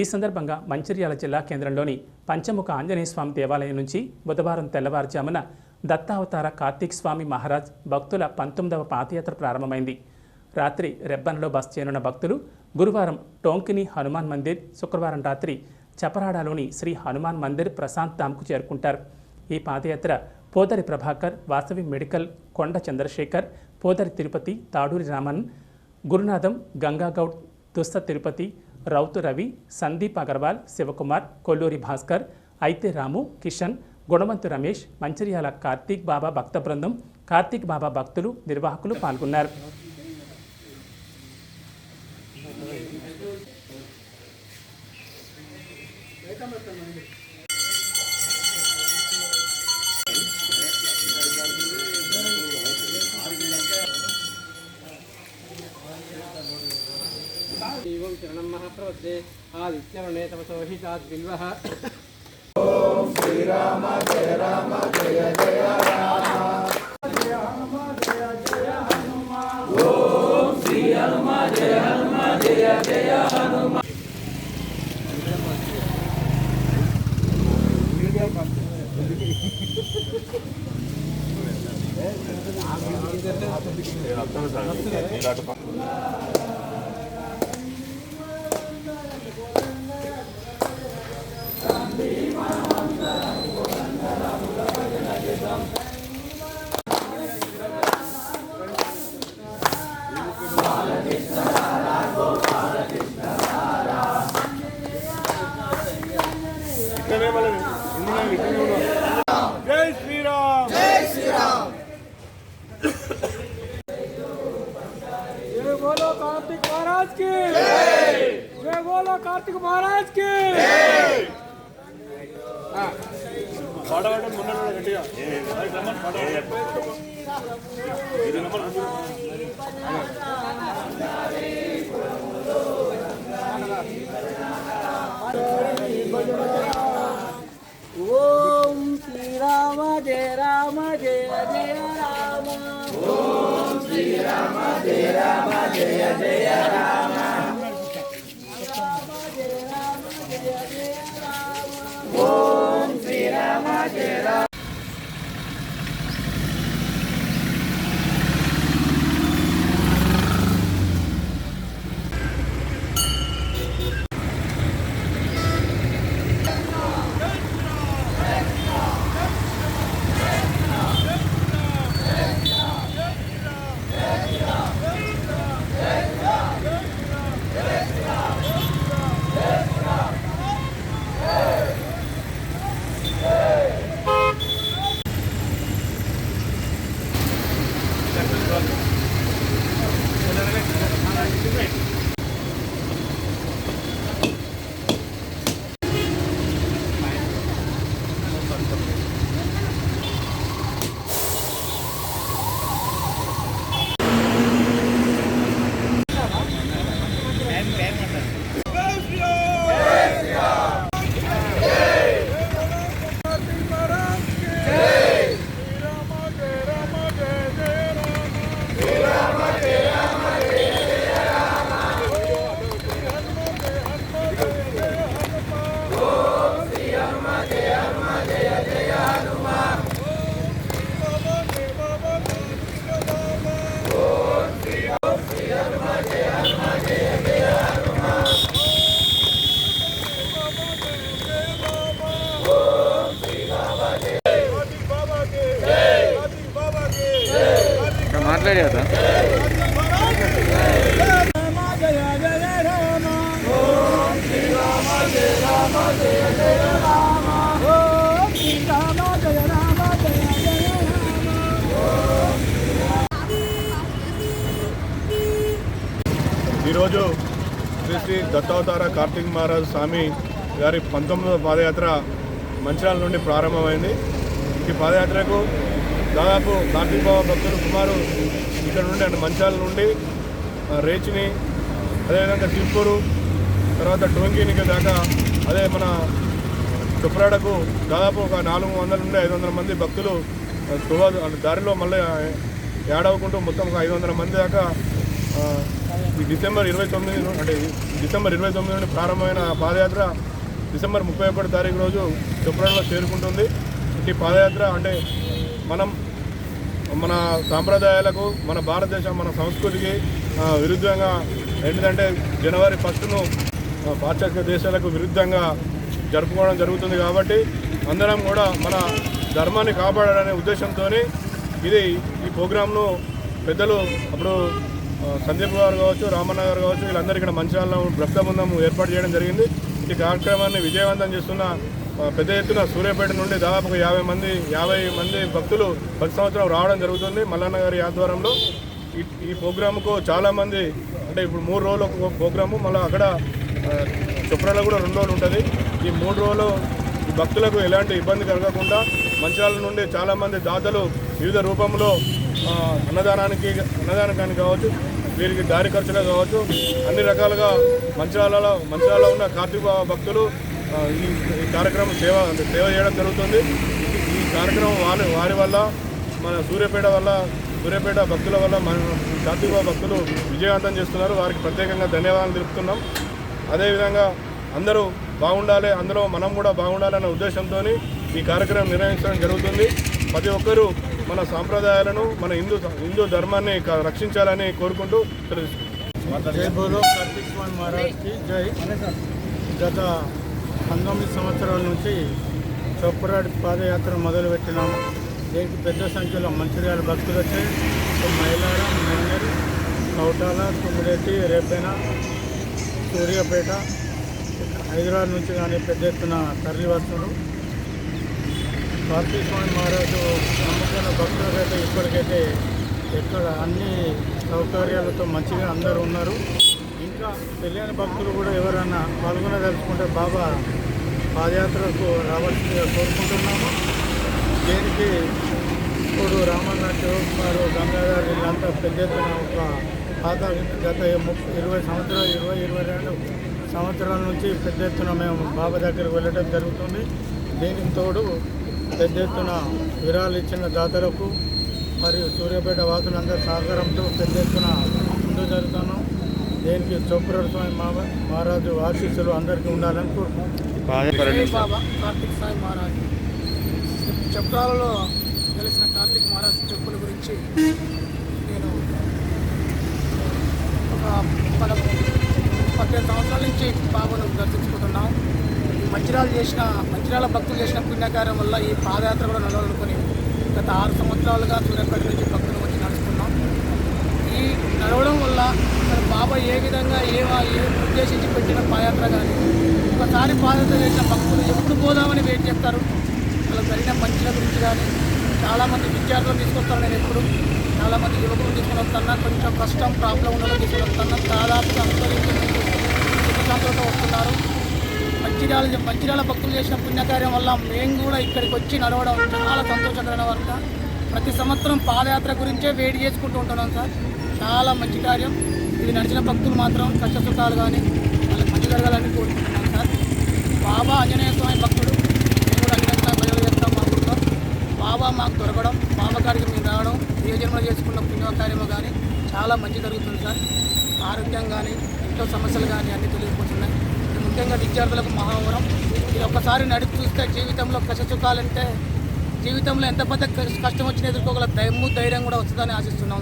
ఈ సందర్భంగా మంచిర్యాల జిల్లా కేంద్రంలోని పంచముఖ ఆంజనేయ స్వామి దేవాలయం నుంచి బుధవారం తెల్లవారుజామున దత్తావతార కార్తీక్ స్వామి మహారాజ్ భక్తుల పంతొమ్మిదవ పాదయాత్ర ప్రారంభమైంది. రాత్రి రెబ్బన్లో బస్ చేయనున్న భక్తులు గురువారం టోంకిని హనుమాన్ మందిర్ శుక్రవారం రాత్రి చపరాడాలోని శ్రీ హనుమాన్ మందిర్ ప్రశాంత్ ధామ్కు చేరుకుంటారు. ఈ పాదయాత్ర పోదరి ప్రభాకర్ వాసవి మెడికల్ కొండ చంద్రశేఖర్ పోదరి తిరుపతి తాడూరి రామన్ గురునాథం గంగాగౌడ్ దుస్త తిరుపతి రౌతు రవి సందీప్ అగర్వాల్ శివకుమార్ కొల్లూరి భాస్కర్ అయితే రాము కిషన్ గుణవంతు రమేష్ మంచిర్యాల కార్తీక్ బాబా భక్త బృందం కార్తీక్ బాబా భక్తులు నిర్వాహకులు పాల్గొన్నారు. एवं शरणं महाप्रवद्ये आदित्यवर्णे तपसो हि चाद्बिल्वः జై बोलो कार्तिक महाराज की जय बोलो कार्तिक महाराज की పాట పాడడం మొన్న గట్టిగా అది రమ్మని పాట పాడు. ఇది రమ్మని. ఓం శ్రీరామ జయ రామ జయ జయ రామ మాట్లాడే కదా. ఈరోజు శ్రీ శ్రీ దత్తావతార కార్తీక్ మహారాజ్ స్వామి గారి పంతొమ్మిదవ పాదయాత్ర మంచిర్యాల నుండి ప్రారంభమైంది. ఈ పాదయాత్రకు దాదాపు కార్తీక్ బాబా భక్తులు సుమారు ఇక్కడ నుండి అంటే మంచాల నుండి రేచిని అదేవిధంగా తిరుపూరు తర్వాత టోంగినికి దాకా అదే మన చుప్రాడకు దాదాపు ఒక నాలుగు వందల నుండి ఐదు వందల మంది భక్తులు దారిలో మళ్ళీ ఏడవకుంటూ మొత్తం ఒక ఐదు వందల మంది దాకా ఈ డిసెంబర్ ఇరవై తొమ్మిది అంటే డిసెంబర్ ఇరవై తొమ్మిది నుండి ప్రారంభమైన పాదయాత్ర డిసెంబర్ ముప్పై ఒకటి తారీఖు రోజు చొప్పడంలో చేరుకుంటుంది. ఈ పాదయాత్ర అంటే మనం మన సాంప్రదాయాలకు మన భారతదేశం మన సంస్కృతికి విరుద్ధంగా ఏంటంటే జనవరి ఫస్ట్ను పాశ్చాత్య దేశాలకు విరుద్ధంగా జరుపుకోవడం జరుగుతుంది కాబట్టి అందరం కూడా మన ధర్మాన్ని కాపాడాలనే ఉద్దేశంతో ఇది ఈ ప్రోగ్రాంను పెద్దలు అప్పుడు సందీప్ గారు కావచ్చు రామన్న గారు కావచ్చు వీళ్ళందరూ ఇక్కడ మంచిర్యాలలో బృందం ఏర్పాటు చేయడం జరిగింది. ఈ కార్యక్రమాన్ని విజయవంతం చేస్తున్న పెద్ద ఎత్తున సూర్యాపేట నుండి దాదాపు యాభై మంది యాభై మంది భక్తులు ప్రతి సంవత్సరం రావడం జరుగుతుంది మల్లన్న గారి ఆధ్వర్యంలో. ఈ ఈ ప్రోగ్రాముకు చాలామంది అంటే ఇప్పుడు మూడు రోజులు ఒక ప్రోగ్రాము మళ్ళీ అక్కడ ఆ, చొప్రాలో కూడా రెండు రోజులు ఉంటుంది. ఈ మూడు రోజులు భక్తులకు ఎలాంటి ఇబ్బంది కలగకుండా మంచాల నుండి చాలామంది దాతలు వివిధ రూపంలో అన్నదానానికి అన్నదానానికి కావచ్చు వీరికి దారి ఖర్చులు కావచ్చు అన్ని రకాలుగా మంచిర్యాలలో మంచిర్యాలలో ఉన్న కార్తీక భక్తులు ఈ ఈ కార్యక్రమం సేవ అంటే సేవ చేయడం జరుగుతుంది. ఈ కార్యక్రమం వారి వారి వల్ల మన సూర్యాపేట వల్ల సూర్యాపేట భక్తుల వల్ల మన కార్తీక భక్తులు విజయవంతం చేస్తున్నారు. వారికి ప్రత్యేకంగా ధన్యవాదాలు తెలుపుతున్నాం. అదేవిధంగా అందరూ బాగుండాలి అందులో మనం కూడా బాగుండాలనే ఉద్దేశంతో ఈ కార్యక్రమం నిర్వహించడం జరుగుతుంది. ప్రతి ఒక్కరూ మన సాంప్రదాయాలను మన హిందూ హిందూ ధర్మాన్ని రక్షించాలని కోరుకుంటూ తెలుసు జై బోలో కార్తీక్ స్వామి మహారాజ్కి జై. గత పంతొమ్మిది సంవత్సరాల నుంచి చొప్పరాడి పాదయాత్ర మొదలుపెట్టినాము. దీనికి పెద్ద సంఖ్యలో మంచిర్యాల భక్తులు వచ్చాయి మైలారం మెన్నెల్ కౌటాల తుమ్మిరెడ్డి రేపెన సూర్యాపేట హైదరాబాద్ నుంచి కానీ పెద్ద ఎత్తున తరలి వస్తున్నారు. కార్తీక స్వామి మహారాజు నమ్మకమైన భక్తులకైతే ఇప్పటికైతే ఇక్కడ అన్ని సౌకర్యాలతో మంచిగా అందరూ ఉన్నారు. ఇంకా తెలియని భక్తులు కూడా ఎవరైనా పాల్గొనదలుచుకుంటే బాబా పాదయాత్రకు రావాల్సిందిగా కోరుకుంటున్నాము. దీనికి ఇప్పుడు రామన్న శివకుమారు గంగాధర్ వీళ్ళంతా పెద్ద ఎత్తున ఒక పాత గత ముప్పై ఇరవై సంవత్సరాలు ఇరవై ఇరవై రెండు సంవత్సరాల నుంచి పెద్ద ఎత్తున మేము బాబా దగ్గరికి వెళ్ళడం జరుగుతుంది. దీనికి తోడు పెద్ద ఎత్తున విరాళిచ్చిన ఇచ్చిన దాతలకు మరియు సూర్యాపేట వాసులందరి సహకారంతో పెద్ద ఎత్తున ముందు జరుగుతున్నాం. దీనికి చొప్పుర స్వామి మహారాజు ఆశీస్సులు అందరికీ ఉండాలని కోరుకుంటున్నాం. బాబా కార్తీక్ సాయి మహారాజ్. చప్రాలలో తెలిసిన కార్తీక్ మహారాజ్ చెప్పుల గురించి నేను ఒక పద పద్దెనిమిది సంవత్సరాల నుంచి బాబాను దర్శించుకుంటున్నాం. ఈ మంచిర్యాల చేసిన మంచిర్యాల భక్తులు చేసిన పుణ్యకార్యం వల్ల ఈ పాదయాత్ర కూడా నడవనుకొని గత ఆరు సంవత్సరాలుగా సూర్యాపేట నుంచి భక్తులు వచ్చి నడుస్తున్నాం ఈ నడవడం వల్ల బాబా ఏ విధంగా ఏ ఉద్దేశించి పెట్టిన పాదయాత్ర కానీ ఒకసారి పాదయాత్ర చేసిన భక్తులు ఎప్పుడు పోదామని వెయిట్ చేస్తారు? వాళ్ళకి జరిగిన మంచిల గురించి కానీ చాలామంది విద్యార్థులు తీసుకొస్తాను నేను ఎప్పుడు. చాలామంది యువకులు తీసుకుని వస్తున్నా కొంచెం కష్టం ప్రాబ్లం ఉన్న తీసుకుని వస్తున్నా దాదాపుగా అందరూ వస్తున్నారు. మంచిర్యాల మంచిర్యాల భక్తులు చేసిన పుణ్యకార్యం వల్ల మేము కూడా ఇక్కడికి వచ్చి నడవడం చాలా సంతోషకరమైన వార్త. ప్రతి సంవత్సరం పాదయాత్ర గురించే వేడి చేసుకుంటూ ఉంటున్నాం సార్. చాలా మంచి కార్యం. ఇది నడిచిన భక్తులు మాత్రం కష్టసుఖాలు కానీ వాళ్ళకి మంచి జరగాలని కోరుకుంటున్నాం సార్. బాబా ఆంజనేయ స్వామి భక్తుడు. మేము కూడా అంజనేయ భజన చేస్తాం మా ఊళ్ళో బాబా మాకు దొరకడం బాబా గారికి మేము రావడం ఏ జన్మలో చేసుకున్న పుణ్యకార్యము కానీ చాలా మంచి జరుగుతుంది సార్. ఆరోగ్యం కానీ ఇంట్లో సమస్యలు కానీ అన్నీ తొలగిపోతున్నాయి. ముఖ్యంగా విద్యార్థులకు మహావరం. ఇది ఒక్కసారి నడిపి చూస్తే జీవితంలో కష్టసుఖాలంటే జీవితంలో ఎంత పెద్ద కష్టం వచ్చినా ఎదుర్కోగల దయము ధైర్యం కూడా వస్తుందని ఆశిస్తున్నాం